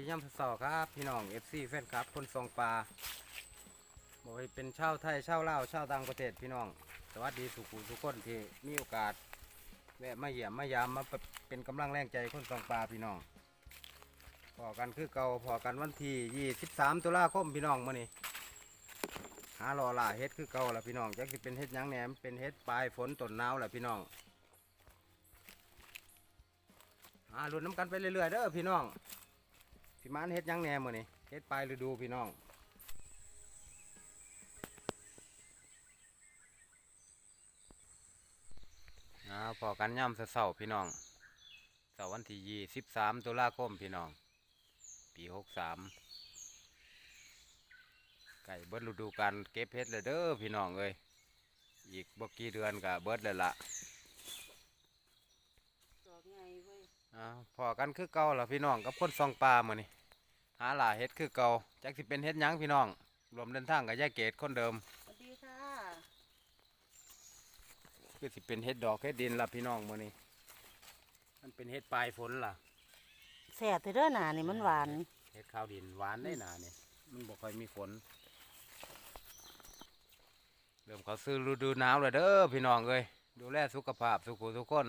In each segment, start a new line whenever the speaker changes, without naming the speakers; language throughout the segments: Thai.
วัสดีย่ำสอครับพี่น้องเอฟซีแฟนคลับคนทรงปลาบอกให้เป็นชาวไทยชาวลาวชาวต่างประเทศพี่น้อง สวัสดีสุขุทุกคนที่มีโอกาสแวะมาเยี่ยมมายามมาเป็นกำลังแรงใจคนทรงปลาพี่น้องพอกันคือเก่าพอกันวันที่23ตุลาคมพี่น้องมื้อนี้หารอล่าเฮ็ดคือเก่าละพี่น้องจักสิเป็นเฮ็ดยังแหนมเป็นเฮ็ดปลายฝนต้นหนาวแหละพี่น้องหาลุ้นน้ำกันไปเรื่อยๆเด้อพี่น้อง พี่มันเฮ็ดยังแหน่มื้อนี้เฮ็ดปลายฤดูพี่น้องอ่าพอกันย่ำเสาร์ๆพี่น้องเสาร์วันที่ยี่สิบสามตุลาคมพี่น้อง ปีหกสามไก่เบิดฤดูการเก็บเฮ็ดเลยเด้อพี่น้องเอ้ยอีกบ่กี่เดือนก็เบิดเลยละ
ดอกใหญ่เว้ย
อ่าพอกันคือเก่าล่ะพี่น้องกับคนซองปลามื้อนี้หาหล่าเฮ็ดคือเก่าจักสิเป็นเฮ็ดหยังพี่น้อง รวมเดินทางกับยายเกดคนเดิม
สวัสดีค่ะ
คือสิเป็นเฮ็ดดอกเฮ็ดดินล่ะพี่น้องมื้อนี้มันเป็นเฮ็ดปลายฝนล่ะ
แสบไปเด้อหนานี่มันหวาน
เฮ็ดข้าวดินหวานได้หนานี่มันบ่ค่อยมีฝนเริ่มเขาซื้อฤดูหนาวแล้วเด้อพี่น้องเอ้ยดูแลสุขภาพสุขุทุกคน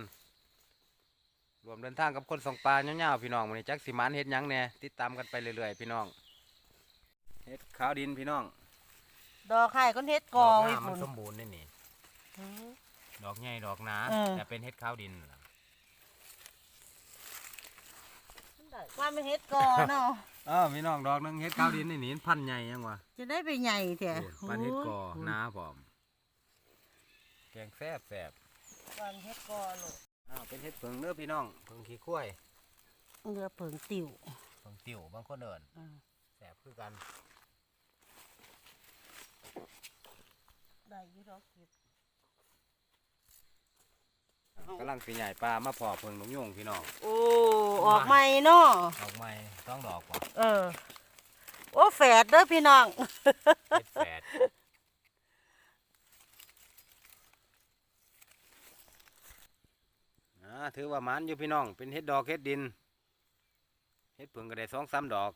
รวมเดินทางกับคนสองปลาเงาวๆพี่น้องมื้อนี้จักสิหมันเฮ็ดหยังแหน่ติดตามกันไปเรื่อยๆพี่น้องเฮ็ดข้าวดินพี่น้อง
ดอกไข่ก้นเฮ็ดกอ
ด
ไว้
กงามมั
คุ
น
ณ
สมบูรณ์นี่นี่ ดอกใหญ่ดอกหนา
เออ
แต่เป็นเฮ็ดข้าวดินล่ะ
ว่ามันเฮ็ดกอเนาะ
เออพี่น้องดอกหนึงเฮ็ดข้าวดินนี่นี่พันธุ์ใหญ่ยังวะ
จะได้ไปใหญ่แท้
โอ้ยพันธุ์เฮ็ดกอ
โย
หนาพร้อมแกงแซ่บแซ่บ
ว่ามันเฮ็ดกอลูก
อ้าวเป็นเฮ็ดเผิงเด้อพี่น้องเผิงขี้ข้วย
เรือเผิงติ๋ว
เผิงติ๋วบางคนเอิ้น
อ่า
แซ่บคือกัน
ได้อยี่ดอกเก็บ
กำลังสิใหญ่ปลามาพอเผิงนกยุงพี่น้อง
โอ้ออกใหม่เนาะ
ดอกใหม่ต้องดอกกว่า
เออ โอ้แฝดเด้อพี่น้อง
เฮ็ดแปดอ่า ถือว่าหมันอยู่พี่น้อง เป็นเฮ็ดดอกเฮ็ดดินเฮ็ดเพิ่งก็ได้สองสามดอก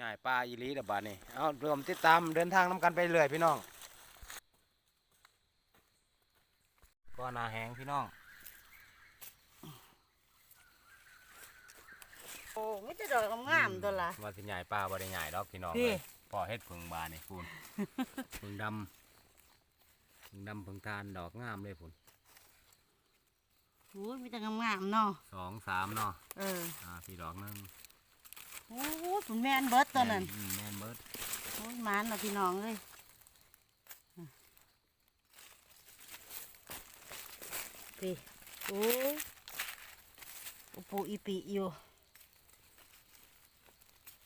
ง่ายปลาอีหลีเดบบาดนี่เอารวมติดตามเดินทางน้ำกันไปเรื่อยพี่น้องก็นาแหงพี่น้อง
โอ้ไม่จะดอกงามๆตัวละ
ว่าสิใหญ่ปลาบ่ได้ใหญ่ดอกพี่น้อง
พี่
เลยพอเฮ็ดเพิ่งบานนี่พูนเพิ่งดำเพิ่งดำเพิ่งทานดอกงามเลยพูน
โอ้ยมีแต่งามๆเนาะ
สองสามเนาะ
เออ
อ่าพี่ดอกหนึง
โอ้ยคุณแม่นเบิดตัวนั้น
อืมแม่นเบิด
โอ้ยหมันเนาะพี่น้องเอ้ยพี่โอ้ยอุปูอีปีอยู่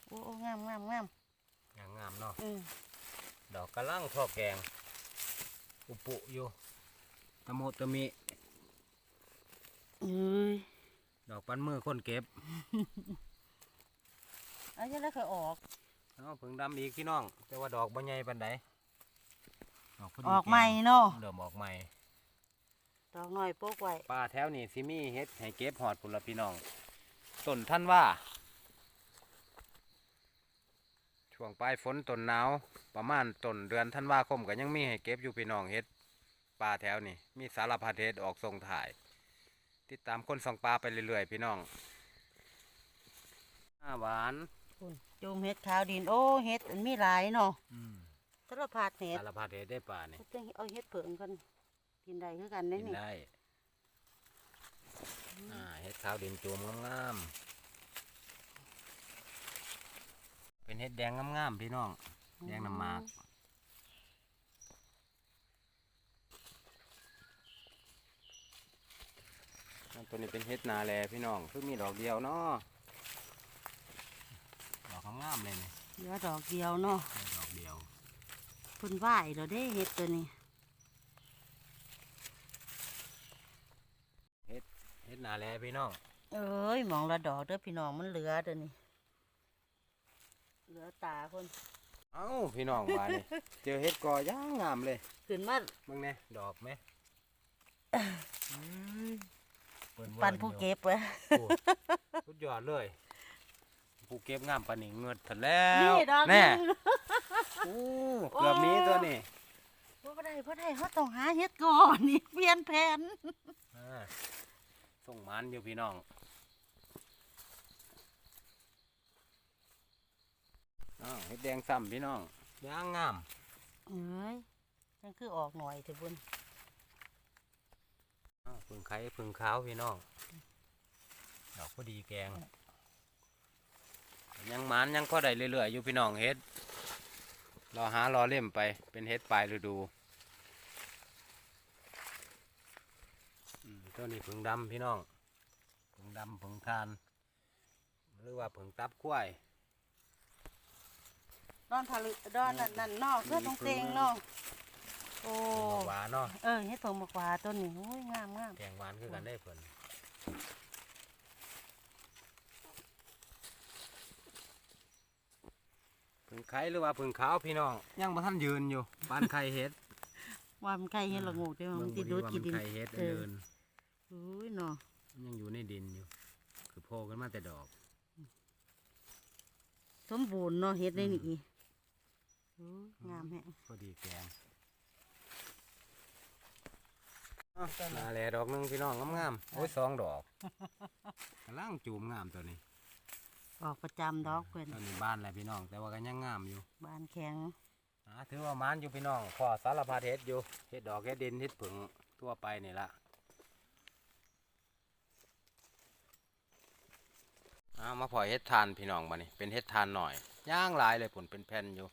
โอ้โอ้งามงามงาม
อย่างงามเนาะ
อืม
ดอกกระลังทอแกง อุปุอยู่ตะโมตะมิ
เอ้ย
ดอกปันมือคนเก็บ
เอาจะได้เคยออก
เอาเพิ่งดำอีกพี่น้อง แต่ว่าดอกบ่ใหญ่ปานใดดอกพดี
ออกใหม่เนาะ
เริ่มออกใหม่
ดอกหน่อยโป๊กไว้
ปลาแถวนี้สิมีเฮ็ดให้เก็บหอดพุ่นละพี่น้องต้นท่านว่า ช่วงปลายฝนต้นหนาวประมาณต้นเดือนธันวาคมก็ยังมีให้เก็บอยู่พี่น้องเฮ็ดปลาแถวนี้มีสารพัดเฮ็ดออกส่งถ่าย ติดตามคนส่องปลาไปเรื่อยๆ พี่น้องหน้าหวาน
คุณจูมเห็ดขาวดินโอ้เห็ดมันมีหลายเนาะ
อืม
สารพัดเห็ด
สารพัดเฮ็ดได้ปลานี่
เอาเอาเห็ดเผิงกันกินได้คือกันได้
กิน
นี่
ได้อ่าเฮ็ดขาวดินจูมงามๆเป็นเฮ็ดแดงงามๆพี่น้อง แดงน้ำหมาก อัน ตัวนี้เป็นเฮ็ดนาแลพี่น้องเพิ่งมีดอกเดียวเนาะดอกงามๆเลยนี่
เหลือดอกเดียวเนาะ
แค่ดอกเดียว
เพิ่นไหวเราได้เห็ดตัวนี้
เฮ็ดนาแลพี่น้อง
เอ้ยหมองละดอกเด้อพี่น้องมันเหลือตัวนี้ เหลือตาคน
เอ้าพี่น้องมานี่เจอเฮ็ดกอย่างงามเลย
ขึ้นมา
มึงเนี่ยดอกไหม เปิ้เวิร์
ปันผู้
อยู่
เก็บไว้
โอ้สุดยอดเลย ผู้เก็บงามปานนี้เงิดเถอะแล้ว
นี่ดอก
แน่
หนึ่ง
โอ้ เกือบนี้ตัวนี้
บ่ได้บ่ได้เขาต้องหาเฮ็ดก่อนนี่เปลี่ยนแผน
อ่าส่งมันอยู่พี่น้องอ้าวเฮ็ดแดงซ้ำพี่น้องย่างงาม
เอ้ยจังคือออกหน่อยเถอะบุญ
อ้าว พึ่งไข่พึ่งขาวพี่น้องดอกพอดีแกง ยังมันยังก็ได้เรื่อยๆอยู่พี่น้องเฮ็ดรอหารอเล่มไปเป็นเฮ็ดปลายฤดูตัวนี้ผึ่งดำพี่น้องผึ่งดำผึ่งทานหรือว่าผึ่งตับกล้วย
ดอนทะลุดอนนั่นนั่นนอกเพื่อต้องเตงเนาะ โอ้
หวานเนาะ
เออเฮ็ดผงบักหวาต้นนี้โอ้ยงามงาม
แกงหวานคือกันได้เพิ่นผึ่งไข่หรือว่าผึ่งขาวพี่น้องยังบ่ทันยืนอยู่ปานไข่เฮ็ด
ว่ามันใกล้เฮ็ดละโงูเด้อมันสิ
เบิ่
ดู
ง
ด
บ่
กิน
ว่า
ดิน
มันไข่เฮ็ด
เออ
เดิน
โอ้ยเนาะ
มันยังอยู่ในดินอยู่ คือโผล่ขึ้นมาแต่ดอก
สมบูรณ์เนาะเฮ็ดได้นี่โอ้ยงามแฮะ
พอดีแกง มาแหล่ดอกหนึงพี่น้องงามๆโอ้ยสองดอกกำลังจูมงามตัวนี้
ออกประจำดอกเพิ่น
ตอนนี้บ้านแหละพี่น้อง แต่ว่าก็ยังงามอยู่
บานแข็ง
อ่าถือว่ามานอยู่พี่น้องขอสารพัดเฮ็ดอยู่เฮ็ดดอกเฮ็ดดินเฮ็ดผึ่งทั่วไปนี่ละเอามาพอยเฮ็ดทานพี่น้องมานี่เป็นเฮ็ดทานหน่อยย่างหลายเลยผลเป็นแผ่นอยู่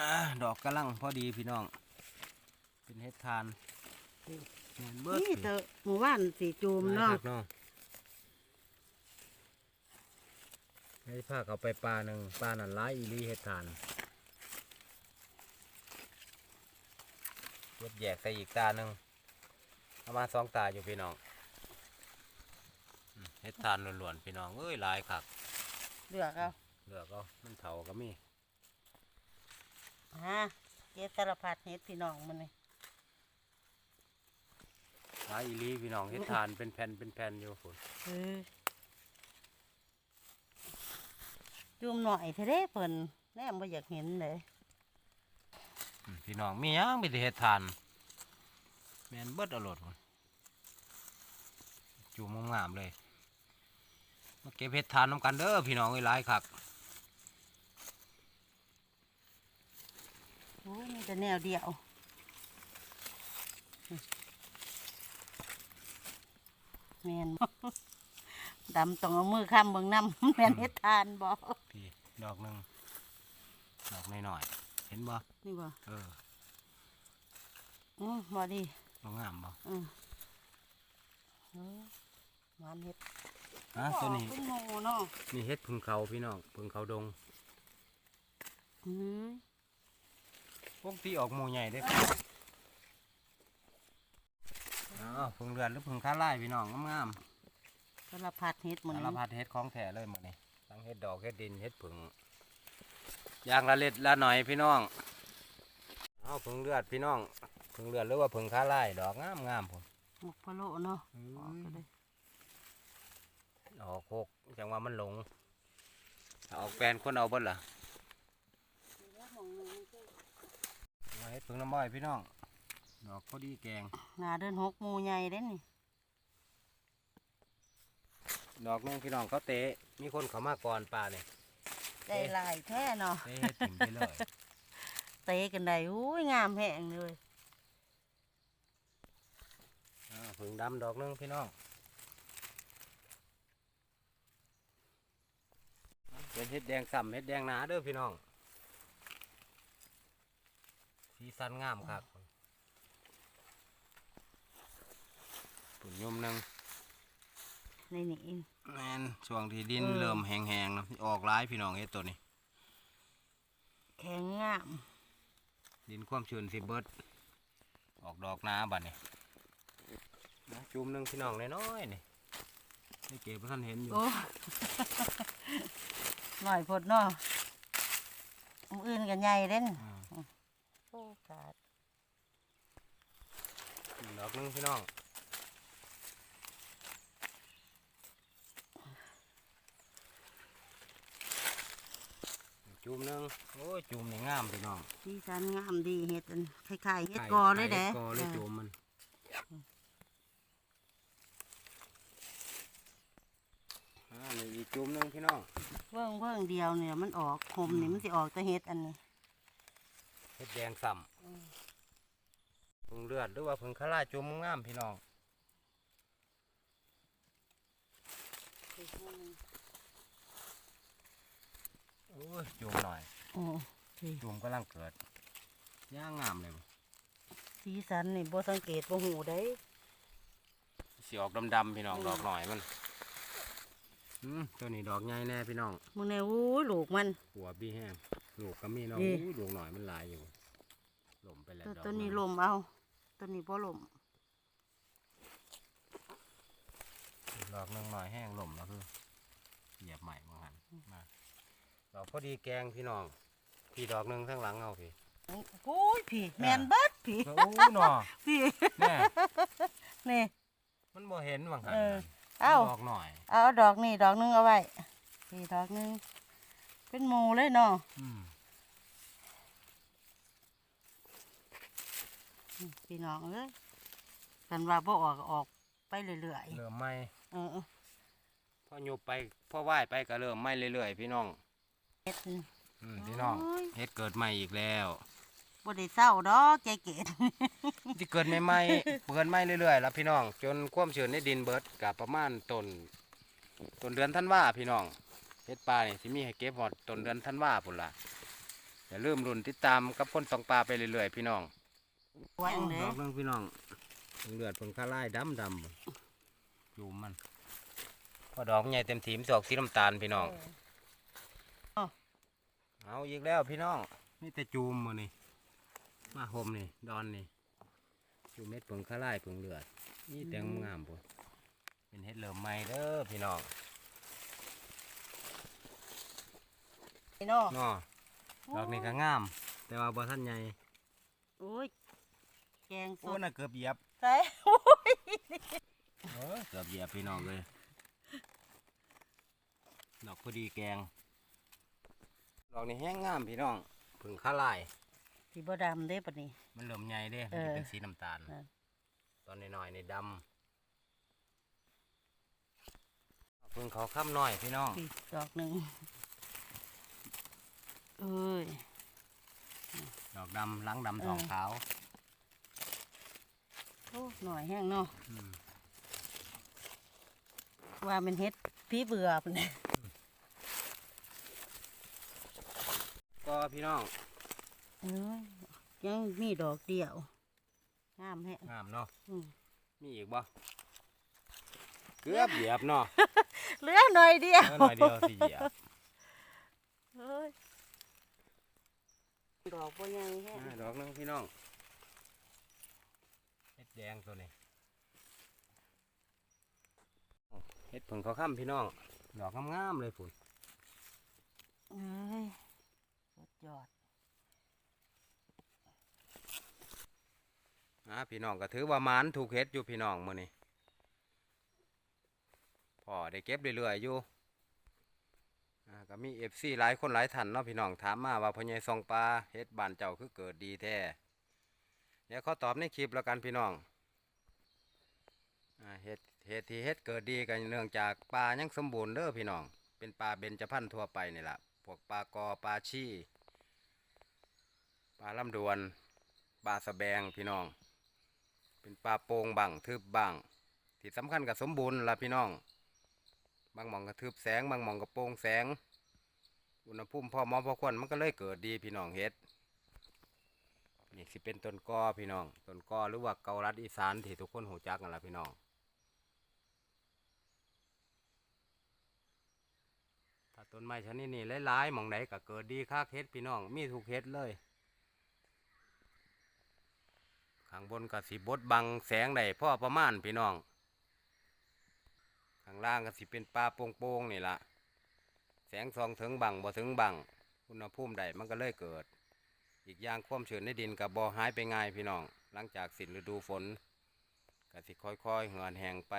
อ่าดอกกำลังพอดีพี่น้อง เป็นเฮ็ดทาน แม่นเบิด
นี่เตอะหมู่บ้านสีจูม
หลาย
เนาะ
คักเนาะให้พาเขาไปปลาหนึ่งปลานั่นร้ายอีหลีเฮ็ดทานเย็บแยกใส่อีกตาหนึ่งประมาณสองตาอยู่พี่น้องอืมเฮ็ดทานล้วนๆพี่น้องเอ้ยหลายคัก
เลือกเอา
เลือกเอามันเถาก็มี
ฮะเก็บสารพัดเฮ็ดพี่น้องมันนี่
ร้ายอีหลีพี่น้องเฮ็ดทานเป็นแผ่นเป็นแผ่นอยู่ฝน
เออจูมหน่อยเท่าเด้เพิ่นแน่บ่อยากเห็นเลย
อืมพี่น้องมีหยังมีแต่เฮ็ดทานแม่นเบิดเอาโลดพุ่นจูมงามๆเลยมาเก็บเห็ดทานน้ำกันเด้อพี่น้องเอ้ยหลายคัก
โอ้ยมีแต่แนวเดียว แม่นดำต้องเอามือค้ำเบิ่งน้ำแม่นเฮ็ดทานบ่
พี่ดอกหนึ่งดอกน้อยๆเห็นบ่
นี่บ่
เออ
อือบ่ดี
บ่งามบ่
อือเออหวานเฮ็ด
อะตัวนี้
ออกเป็นหมู่เนาะ
นี่เห็ดพึ่งเขาพี่น้องพึ่งเขาดง
อือ
พวกที่ออกหมู่ใหญ่เด้ ออ๋อพึ่งเรือนหรือพึ่งข้าไล่พี่น้องงาม
สารพัดเฮ็ด
ๆ
มัน
สารพัดเห็ดของแท้เลยมื้อนี้ทั้งเห็ดดอกเห็ดดินเห็ดพึ่งอย่างละเล็ดละหน่อยพี่น้องเอาพึ่งเลือดพี่น้องพึ่งเลือดหรือว่าพึ่งข้าไล่ดอกงามๆผม
หมกพะโลเนาะออกไปเลย
ออกโคกจังว่ามันหลงถ้าออกแปลนคนเอาเบิดล่ะมาเฮ็ดผึ่งน้ำบ่อยพี่น้อง ดอกพอดีแกง
หนาเดินหกหมู่ใหญ่เด้นี่
ดอกหนึงพี่น้องเขาเตะมีคนเขามาก่อนป่าเนี่ย
ใจลายแท้เนาะ
เตะเฮ็ดถิ่มไปเลย
เตะกันได้อุ้ยงามแห้งเลย
อ่าผึ่งดำดอกหนึงพี่น้องเป็นเฮ็ดแดงส่ำเฮ็ดแดงหนาเด้อพี่น้องสีสันงามครับ ปุ่นยมหนึง
ในนี่
แม่นช่วงที่ดิน
เออ
เริ่มแห้งๆแล้วออกร้ายพี่น้องเฮ็ดตัวนี้
แข็งงาม
ดินความชื้นสิเบิด ออกดอกหนาบัดนี้นะจุ่มหนึงพี่น้องน้อยๆนี่นี่เก็บท่านเห็นอยู่
โอ้หน่อยพดเนาะอันอื่นกันใหญ่เด่น
อ่า
โอ้ขาด
ดอกหนึงพี่น้อง จุ่มหนึงโอ้ยจุ่มนี่งามพี่น้อง
สีสันงามดีเห็ดอันคล้ายๆเห็ดกอเลยเด้
ฮ็กอเลย
เออ
จุ่มมันอ่านี่อีกจุ่มหนึงพี่น้อง
เพิ่งเพิ่งเดียวเนี่ยมันออกคมนี่มันสิออกแต่เห็ดอันนี้
เฮ็ดแดงซ้ำเพิ่งเลือดหรือว่าเพิ่งคาราจุ่มงามพี่น้องโอ้ ยจุ่มหน่อย
โอ้นี่
จุ่มกำลังเกิดย่างงามเลยบ่
สีสันนี่บ่สังเกตบ่หูได้
สีออกดำๆพี่น้องดอกหน่อยมันอืมตัวนี้ดอกใหญ่แน่พี่น้อง
มึงแน่อู้ยลูกมัน
หัวบี้แห้งลูกก็มีเน้อง
นี่
ลูกหน่อยมันหลายอยู่หล่มไปแล้ว
ตัว
ดอก
ตัวนี้
มั
ลมเอา ตัวนี้บ่ลม
ดอกหนึงหน่อยแห้งหล่มแล้วคือเหยียบใหม่บางหันมา ดอกพอดีแกงพี่น้อง พี่ดอกหนึงข้างหลังเอาพี่
โอ้ยพี่แม่นเบิดพี่
โอ้หนอ
พี่
แม่
นี่
มันบ่เห็นบางหัน
เออเอ้า
ดอกหน่อย
เอาดอกนี่ดอกหนึงเอาไว้นี่ดอกหนึงเป็นหมูเลยเนาะ
อืม
อืมพี่น้องเอ้ยกันว่าบ่ออกก็ออกไปเรื่อย
เริ่มไหม
ๆเออ
พอโยบไปพอไหว้ไปก็เริ่มไหมเรื่อยๆพี่น้อง
เฮ็ ดนี่
อืมพี่น้อง
โอ้ย
เฮ็ดเกิดใหม่อีกแล้ว
บ่ได้เศร้าดอกใจเกต
ที่เกิดใหม่ๆเกิดใหม่เรื่อยๆแล้วพี่น้อง จนความชื้นในดินเบิดกับประมาณต้นต้นเดือนธันวาพี่น้องเฮ็ดปลานี่สิมีให้เก็บหอดต้นเดือนธันวาพุ่นล่ะอย่าลืมรุ่นติดตามกับคนสองปลาไปเรื่อยๆพี่น้อง
ไว้อันเด้
ดอกนึงพี่น้องเลือดเพิ่งคาไล่ดำดำจูมมันพอดอกใหญ่เต็มทีมนสิออกสีน้ำตาลพี่น้อง เอาอีกแล้วพี่น้องนี่แต่จูมมือนี่มาห่มนี่ดอนนี่จูมเม็ดเปิงข้าไล่เปิงเลือดนี่แตงงามปุ่เป็นเฮ็ดเหลิมใหม่เด้อพี่น้อง
พี่น้อง
เนาะดอกนี่ก็งาม แต่ว่าบ่ทันใหญ่
โอ้ยแกงส
โอ้
ด
น่ะเกือบเหยียบ
ใส่โอ้ย
เออเกือบเหยียบพี่น้องเลยดอกพอดีแกงด อกนี่แห้งงามพี่น้องเพึ่งข้าไล่
สีบ่ดำเด้ปะนี่
มันเหลิมใหญ่เด้
เอ
มัน
อ
จะเป็นสีน้ำตาล
เออ
ตอนน้อยๆในดำเพึ่งเขาค้ำน้อยพี่น้อง
อีกดอกหนึ่งเอ้ย
ดอกดำหลังดำ
เออ
ทองขาว
โอ้หน่อยแห้งเนาะ
อืม
ว่าเป็นเฮ็ดพี่เบื่อปะเนี่ย
ก็พี่น้อง
เอ้ยยังมีดอกเดียวงามแฮะ
งามเนาะ
อืม
มีอีกบ่เกือบเหยียบเนาะ
เหลือหน่อยเดียว
เออหน่อยเดียวสิเหยียบ
เอ้ยดอกบ่ใหญ่แฮะ
อ่าดอกหนึงพี่น้องเฮ็ดแดงตัวนี้เฮ็ดผงเขาค้ำพี่น้องดอกงามๆเลยฝุ่น
เอ้ยสุด ยอด
อ่าพี่น้องก็ถือว่ามานถูกเฮ็ดอยู่พี่น้องมื้อนี้พ่อได้เก็บเรื่อยๆอยู่ก็มี FC หลายคนหลายท่านเนาะพี่น้องถามมาว่าพ่อใหญ่ซองปลาเฮ็ดบานเจ้าคือเกิดดีแท้เดี๋ยวเขาตอบในคลิปแล้วกันพี่น้องเฮ็ดเฮ็ดที่เฮ็ดเกิดดีกันเนื่องจากปลายังสมบูรณ์เด้อพี่น้อง เป็นปลาเบญจพรรณทั่วไปนี่แหละพวกปลากอปลาชี ปลาลำดวน ปลาสะแบงพี่น้อง เป็นปลาโป่งบังทึบบังที่สำคัญกับสมบูรณ์ละพี่น้อง บางหมองก็ทึบแสง บางหมองก็โป่งแสง อุณหภูมิพอหมอพอควรมันก็เลยเกิดดีพี่น้องเฮ็ดนี่สิเป็นต้นกอพี่น้องต้นกอหรือว่าเกาลัดอีสานที่ทุกคนหูจักกันละพี่น้องถ้าต้นไม้ชนิดนี้หลายๆมองไหนก็เกิดดีคักเฮ็ดพี่น้อง มีทุกเฮ็ดเลย ข้างบนก็สิบดบังแสงได้พ่อประมาณพี่น้อง ข้างล่างก็สิเป็นปลาโป่งๆนี่ละแสงส่องถึงบังบ่ถึงบังอุณหภูมิใดมันก็เลยเกิด อีกอย่างความชื้นในดินกับบ่หายไปง่ายพี่น้อง หลังจากสิ้นฤดูฝนก็สิค่อยๆเหือนแห้งไป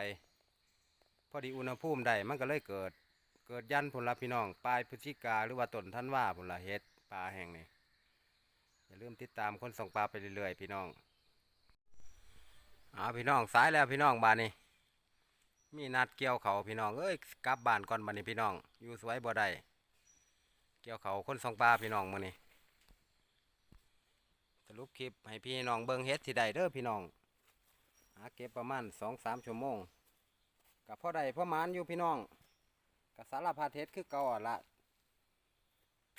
พอดีอุณหภูมิใดมันก็เลยเกิด เกิดยันผลละพี่น้องปลายพฤศจิกาหรือว่าต้นท่านว่าผลละเฮ็ดปลาแห่งนี้อย่าลืมติดตามคนส่งปลาไปเรื่อยๆพี่น้อง เอาพี่น้องสายแล้วพี่น้องบ้านนี้มีนัดเกี่ยวเขาพี่น้องเอ้ยกลับบ้านก่อนบ้านนี้พี่น้อง อยู่สวยบ่ได้เกี่ยวเขาคนส่งปลาพี่น้องมื้อนี้สรุปคลิปให้พี่น้องเบิ่งเฮ็ดที่ใดเด้อพี่น้องหาเก็บประมาณสองสามชั่วโมงกับพ่อใดพ่อมานอยู่พี่น้องกับสารพัดเฮ็ดคือเก่าอละ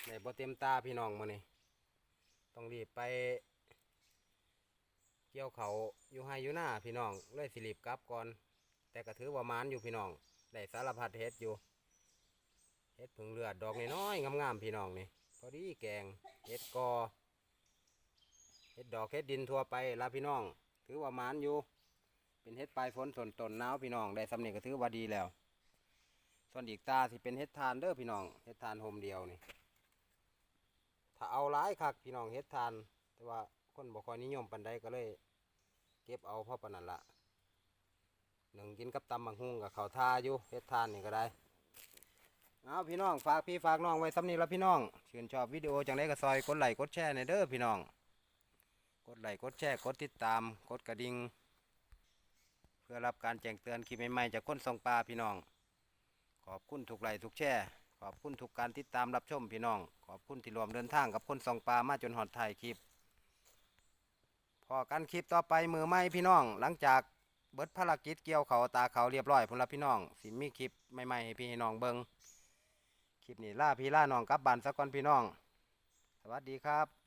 ในบ่เต็มตาพี่น้องมื้อนี้ต้องรีบไป เกี่ยวเขาอยู่ให้อยู่หน้าพี่น้องเลยสิรีบกลับก่อน แต่ก็ถือว่ามานอยู่พี่น้องได้สารพัดเฮ็ดอยู่เฮ็ดผึ่งเลือดดอกน้อยๆงามๆพี่น้องนี่พอดีแกงเฮ็ดกอเฮ็ดดอกเฮ็ดดินทั่วไปละพี่น้อง ถือว่ามานอยู่ เป็นเฮ็ดปลายฝนต้นต้นหนาวพี่น้องได้สำเนียก็ถือว่าดีแล้ว ส่วนอีกตาที่เป็นเฮ็ดทานเด้อพี่น้องเฮ็ดทานโฮมเดียวนี่ถ้าเอาหลายคักพี่น้องเฮ็ดทาน แต่ว่า คนบ่ค่อยนิยมปานใดก็เลย เก็บเอาเพราะปนันละหนึ่งกินกับตำบักฮุ่งกับเขาวทาอยู่เฮ็ดทานนี่ก็ได้เอาพี่น้องฝากพี่ฝากน้องไว้สำนี้ละพี่น้องชื่นชอบวิดีโอจังไดก็ซอยกดไลค์กดแชร์ในเด้อพี่น้อง กดไลค์กดแชร์กดติดตามกดกระดิ่งเพื่อรับการแจ้งเตือนคลิปใหม่ๆจากคนส่งปลาพี่น้อง ขอบคุณทุกไลค์ทุกแชร์ขอบคุณทุกการติดตามรับชมพี่น้อง ขอบคุณที่รวมเดินทางกับคนส่องปลามาจนหอดถ่ายคลิป พอกันคลิปต่อไปมือไม้พี่น้อง หลังจากเบิดภารกิจเกี่ยวเขาตาเขาเรียบร้อยพุ่นละพี่น้อง สิมีคลิปใหม่ๆให้พี่น้องเบิงคลิปนี้ล่าพี่ล่าน้องกลับบ้านสักก่อนพี่น้อง สวัสดีครับ